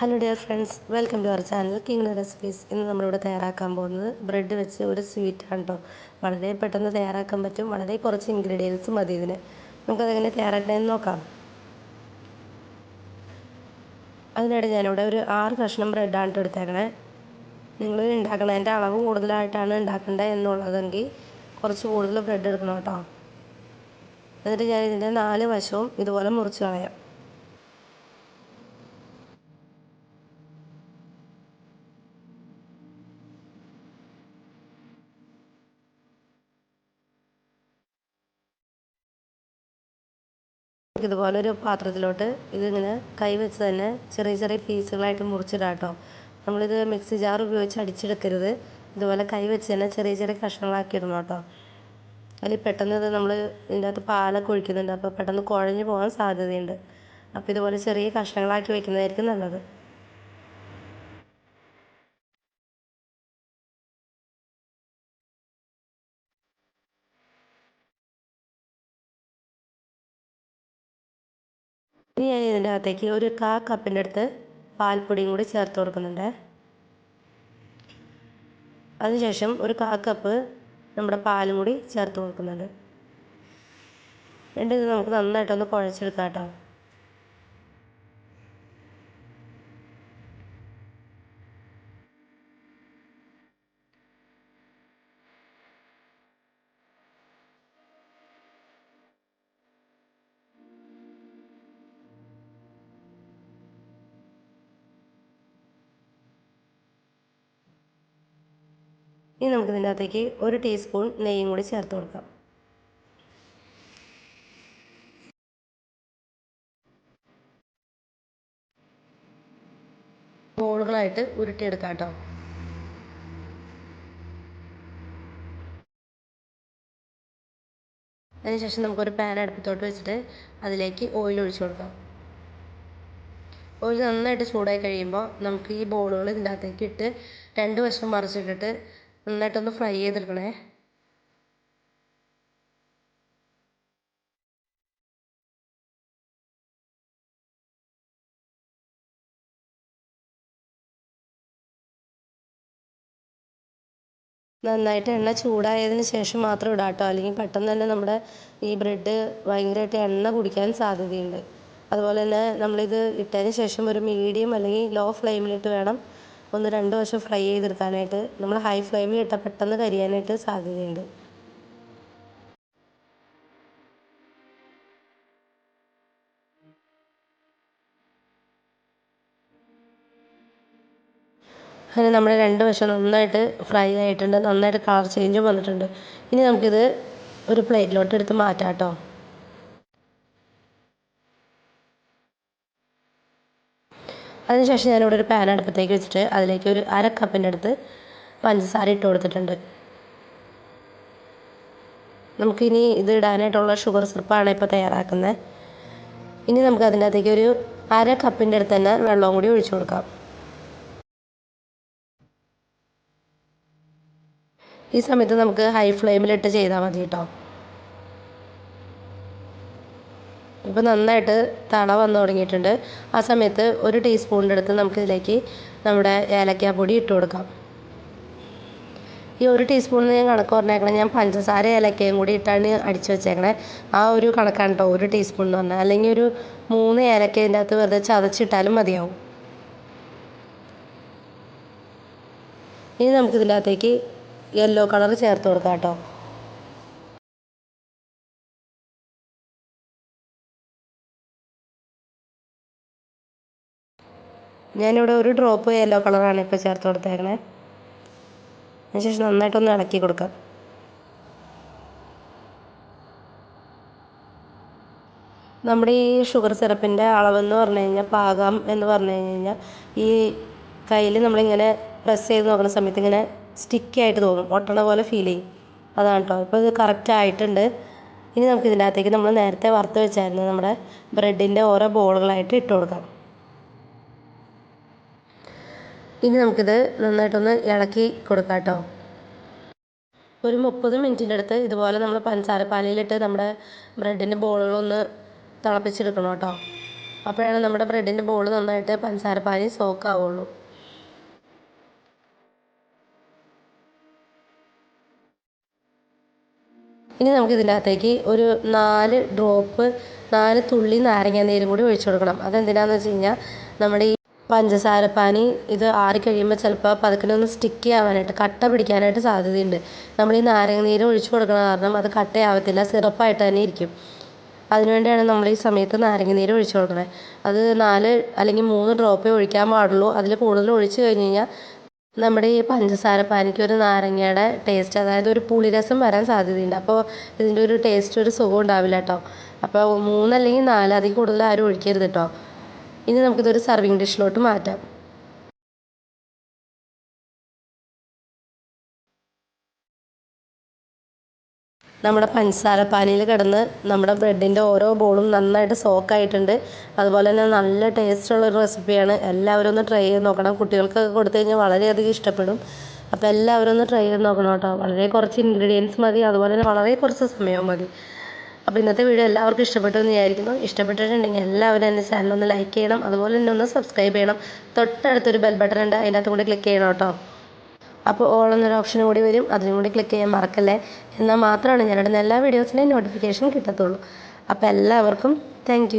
Hello dear friends welcome to our channel king recipes ഇന്ന് നമ്മളിവിടെ തയ്യാറാക്കാൻ പോകുന്നത് ബ്രെഡ് വെച്ച് ഒരു സ്വീറ്റ് ആണ് കേട്ടോ വളരെ പെട്ടെന്ന് തയ്യാറാക്കാൻ പറ്റും. വളരെ കുറച്ച് ഇൻഗ്രീഡിയൻസ് മതി ഇതിന്. നമുക്കതെങ്ങനെ തയ്യാറാക്കണമെന്ന് നോക്കാം. അതിനിടെ ഞാനിവിടെ ഒരു ആറ് കഷ്ണം ബ്രെഡാണ് എടുത്തേക്കണേ. നിങ്ങൾ ഉണ്ടാക്കണതിന്റെ അളവ് കൂടുതലായിട്ടാണ് ഉണ്ടാക്കേണ്ടത് എന്നുള്ളതെങ്കിൽ കുറച്ച് കൂടുതൽ ബ്രെഡ് എടുക്കണം കേട്ടോ എന്നിട്ട് ഞാൻ ഇതിന്റെ നാല് വശവും ഇതുപോലെ മുറിച്ച് കളയാം. ഇതുപോലൊരു പാത്രത്തിലോട്ട് ഇതിങ്ങനെ കൈ വെച്ച് തന്നെ ചെറിയ ചെറിയ പീസുകളായിട്ട് മുറിച്ചിടാം കേട്ടോ നമ്മളിത് മിക്സി ജാർ ഉപയോഗിച്ച് അടിച്ചെടുക്കരുത്. ഇതുപോലെ കൈ വെച്ച് തന്നെ ചെറിയ ചെറിയ കഷ്ണങ്ങളാക്കി ഇടണം കേട്ടോ അതിൽ പെട്ടെന്ന് ഇത് നമ്മൾ ഇതിന്റെ അകത്ത് പാലൊക്കെ ഒഴിക്കുന്നുണ്ട്. അപ്പോൾ പെട്ടെന്ന് കുഴഞ്ഞു പോകാൻ സാധ്യതയുണ്ട്. അപ്പോൾ ഇതുപോലെ ചെറിയ കഷ്ണങ്ങളാക്കി വെക്കുന്നതായിരിക്കും നല്ലത്. ഇനി ഞാൻ ഇതിന്റെ അകത്തേക്ക് ഒരു കാ കപ്പിന്റെ അടുത്ത് പാൽപ്പൊടിയും കൂടി ചേർത്ത് കൊടുക്കുന്നുണ്ട്. അതിനുശേഷം ഒരു കാ കപ്പ് നമ്മുടെ പാലും കൂടി ചേർത്ത് കൊടുക്കുന്നുണ്ട്. എന്നിട്ട് ഇത് നമുക്ക് നന്നായിട്ടൊന്ന് കുഴച്ചെടുക്കാം കേട്ടോ. ഇനി നമുക്ക് ഇതിന്റെ അകത്തേക്ക് ഒരു ടീസ്പൂൺ നെയ്യും കൂടി ചേർത്ത് കൊടുക്കാം. ബോളുകളായിട്ട് ഉരുട്ടിയെടുക്കാം കേട്ടോ. അതിനുശേഷം നമുക്കൊരു പാൻ അടുപ്പത്തോട്ട് വെച്ചിട്ട് അതിലേക്ക് ഓയിൽ ഒഴിച്ചു കൊടുക്കാം. ഓയിൽ നന്നായിട്ട് ചൂടായി കഴിയുമ്പോൾ നമുക്ക് ഈ ബോളുകൾ ഇതിന്റെ അകത്തേക്ക് ഇട്ട് രണ്ട് വശം മറിച്ചിട്ടിട്ട് നന്നായിട്ടൊന്ന് ഫ്രൈ ചെയ്തെടുക്കണേ. നന്നായിട്ട് എണ്ണ ചൂടായതിന് ശേഷം മാത്രം ഇടാം കേട്ടോ. അല്ലെങ്കിൽ പെട്ടെന്ന് തന്നെ നമ്മുടെ ഈ ബ്രെഡ് ഭയങ്കരമായിട്ട് എണ്ണ കുടിക്കാൻ സാധ്യതയുണ്ട്. അതുപോലെ തന്നെ നമ്മളിത് ഇട്ടതിന് ശേഷം ഒരു മീഡിയം അല്ലെങ്കിൽ ലോ ഫ്ലെയിമിലിട്ട് വേണം ഒന്ന് രണ്ട് വശം ഫ്രൈ ചെയ്തെടുക്കാനായിട്ട് നമ്മൾ ഹൈ ഫ്ലെയിമിൽ ഇട്ടാൽ പെട്ടെന്ന് കരിയാനായിട്ട് സാധ്യതയുണ്ട്. അങ്ങനെ നമ്മുടെ രണ്ട് വശം നന്നായിട്ട് ഫ്രൈ ആയിട്ടുണ്ട്. നന്നായിട്ട് കളർ ചേഞ്ചും വന്നിട്ടുണ്ട്. ഇനി നമുക്കിത് ഒരു പ്ലേറ്റിലോട്ട് എടുത്ത് മാറ്റാം കേട്ടോ. അതിനുശേഷം ഞാനിവിടെ ഒരു പാൻ അടുപ്പത്തേക്ക് വെച്ചിട്ട് അതിലേക്ക് ഒരു അര കപ്പിന്റെ അടുത്ത് പഞ്ചസാര ഇട്ട് കൊടുത്തിട്ടുണ്ട്. നമുക്കിനി ഇത് ഇടാനായിട്ടുള്ള ഷുഗർ സിറപ്പാണ് ഇപ്പോൾ തയ്യാറാക്കുന്നത്. ഇനി നമുക്ക് അതിന്റെ അകത്തേക്ക് ഒരു അര കപ്പിന്റെ അടുത്ത് തന്നെ വെള്ളവും കൂടി ഒഴിച്ചു കൊടുക്കാം. ഈ സമയത്ത് നമുക്ക് ഹൈ ഫ്ലെയിമിലിട്ട് ചെയ്താൽ മതി കേട്ടോ ഇപ്പോൾ നന്നായിട്ട് തള വന്ന് തുടങ്ങിയിട്ടുണ്ട്. ആ സമയത്ത് ഒരു ടീസ്പൂണിന്റെ അടുത്ത് നമുക്ക് ഇതിലേക്ക് നമ്മുടെ ഏലക്കാപ്പൊടി ഇട്ട് കൊടുക്കാം. ഈ ഒരു ടീസ്പൂണിന് ഞാൻ കണക്ക് പറഞ്ഞേക്കണേ ഞാൻ പഞ്ചസാര ഏലക്കയും കൂടി ഇട്ടാണ് അടിച്ച് വെച്ചേക്കണേ. ആ ഒരു കണക്കാണ് കേട്ടോ ഒരു ടീസ്പൂൺ എന്ന് പറഞ്ഞാൽ. അല്ലെങ്കിൽ ഒരു മൂന്ന് ഏലക്ക ഇതിന്റെ അകത്ത് വെറുതെ ചതച്ചിട്ടാലും മതിയാവും. ഇനി നമുക്കിതിന്റെ അകത്തേക്ക് യെല്ലോ കളർ ചേർത്ത് കൊടുക്കാം കേട്ടോ ഞാനിവിടെ ഒരു ഡ്രോപ്പ് യെല്ലോ കളറാണ് ഇപ്പോൾ ചേർത്ത് കൊടുത്തേക്കണേ. അതിനുശേഷം നന്നായിട്ടൊന്ന് ഇളക്കി കൊടുക്കാം. നമ്മുടെ ഈ ഷുഗർ സിറപ്പിന്റെ അളവെന്ന് പറഞ്ഞു കഴിഞ്ഞാൽ പാകം എന്ന് പറഞ്ഞു കഴിഞ്ഞാൽ ഈ കയ്യിൽ നമ്മളിങ്ങനെ പ്രസ് ചെയ്ത് നോക്കുന്ന സമയത്ത് ഇങ്ങനെ സ്റ്റിക്കി ആയിട്ട് തോന്നും. ഒട്ടണ പോലെ ഫീൽ ചെയ്യും. അതാണ് കേട്ടോ ഇപ്പോൾ ഇത് കറക്റ്റ് ആയിട്ടുണ്ട്. ഇനി നമുക്ക് ഇതിന്റെ അകത്തേക്ക് നമ്മൾ നേരത്തെ വറുത്ത് വെച്ചായിരുന്നു നമ്മുടെ ബ്രെഡിന്റെ ഓരോ ബോളുകളായിട്ട് ഇട്ട് കൊടുക്കാം. ഇനി നമുക്കിത് നന്നായിട്ടൊന്ന് ഇളക്കി കൊടുക്കാം കേട്ടോ ഒരു മുപ്പത് മിനിറ്റിന്റെ അടുത്ത് ഇതുപോലെ നമ്മൾ പഞ്ചസാര പാനിയിലിട്ട് നമ്മുടെ ബ്രെഡിന്റെ ബോളുകളൊന്ന് തിളപ്പിച്ചെടുക്കണം കേട്ടോ. അപ്പോഴാണ് നമ്മുടെ ബ്രെഡിന്റെ ബോൾ നന്നായിട്ട് പഞ്ചസാരപ്പാനി സോക്ക് ആവുള്ളൂ ഇനി നമുക്ക് ഇതിനകത്തേക്ക് ഒരു നാല് ഡ്രോപ്പ് നാല് തുള്ളി നാരങ്ങാ നീരും കൂടി ഒഴിച്ചു കൊടുക്കണം. അതെന്തിനാന്ന് വെച്ച് കഴിഞ്ഞാൽ നമ്മുടെ ഈ പഞ്ചസാരപ്പാനി ഇത് ആറി കഴിയുമ്പോൾ ചിലപ്പോൾ പതുക്കനെ ഒന്ന് സ്റ്റിക്കി ആവാനായിട്ട് കട്ട പിടിക്കാനായിട്ട് സാധ്യതയുണ്ട്. നമ്മൾ ഈ നാരങ്ങ നീര് ഒഴിച്ച് കൊടുക്കണ കാരണം അത് കട്ടയാവത്തില്ല സിറപ്പായിട്ട് തന്നെ ഇരിക്കും. അതിന് വേണ്ടിയാണ് നമ്മൾ ഈ സമയത്ത് നാരങ്ങ നീര് ഒഴിച്ച് കൊടുക്കണത് അത് നാല് അല്ലെങ്കിൽ മൂന്ന് ഡ്രോപ്പേ ഒഴിക്കാൻ പാടുള്ളൂ. അതിൽ കൂടുതൽ ഒഴിച്ച് കഴിഞ്ഞ് കഴിഞ്ഞാൽ നമ്മുടെ ഈ പഞ്ചസാര പാനിക്ക് ഒരു നാരങ്ങയുടെ ടേസ്റ്റ് അതായത് ഒരു പുളിരസം വരാൻ സാധ്യതയുണ്ട്. അപ്പോൾ ഇതിന്റെ ഒരു ടേസ്റ്റ് ഒരു സുഖം ഉണ്ടാവില്ല കേട്ടോ അപ്പോൾ മൂന്നല്ലെങ്കിൽ നാല് അതിൽ കൂടുതൽ ആരും ഒഴിക്കരുത് കേട്ടോ ഇനി നമുക്കിതൊരു സർവിങ് ഡിഷിലോട്ട് മാറ്റാം. നമ്മുടെ പഞ്ചസാര പാനിയിൽ കിടന്ന് നമ്മുടെ ബ്രെഡിന്റെ ഓരോ ബോളും നന്നായിട്ട് സോക്കായിട്ടുണ്ട് അതുപോലെ തന്നെ നല്ല ടേസ്റ്റുള്ള ഒരു റെസിപ്പിയാണ് എല്ലാവരും ഒന്ന് ട്രൈ ചെയ്ത് നോക്കണം. കുട്ടികൾക്കൊക്കെ കൊടുത്തു കഴിഞ്ഞാൽ വളരെയധികം ഇഷ്ടപ്പെടും. അപ്പോൾ എല്ലാവരും ഒന്ന് ട്രൈ ചെയ്ത് നോക്കണം കേട്ടോ. വളരെ കുറച്ച് ഇൻഗ്രീഡിയൻസ് മതി. അതുപോലെ തന്നെ വളരെ കുറച്ച് സമയവും മതി. അപ്പോൾ ഇന്നത്തെ വീഡിയോ എല്ലാവർക്കും ഇഷ്ടപ്പെട്ടു എന്ന് വിചാരിക്കുന്നു. ഇഷ്ടപ്പെട്ടിട്ടുണ്ടെങ്കിൽ എല്ലാവരും എന്റെ ചാനൽ ഒന്ന് ലൈക്ക് ചെയ്യണം. അതുപോലെ തന്നെ ഒന്ന് സബ്സ്ക്രൈബ് ചെയ്യണം. തൊട്ടടുത്തൊരു ബെൽ ബട്ടൺ ഉണ്ട്. അതിനകത്ത് കൂടി ക്ലിക്ക് ചെയ്യണം കേട്ടോ. അപ്പോൾ ഓൾ എന്നൊരു ഓപ്ഷൻ കൂടി വരും. അതിനും കൂടി ക്ലിക്ക് ചെയ്യാൻ മറക്കല്ലേ? എന്നാൽ മാത്രമാണ് ഞാനിടുന്ന എല്ലാ വീഡിയോസിന്റെയും നോട്ടിഫിക്കേഷൻ കിട്ടത്തുള്ളൂ. അപ്പോൾ എല്ലാവർക്കും താങ്ക്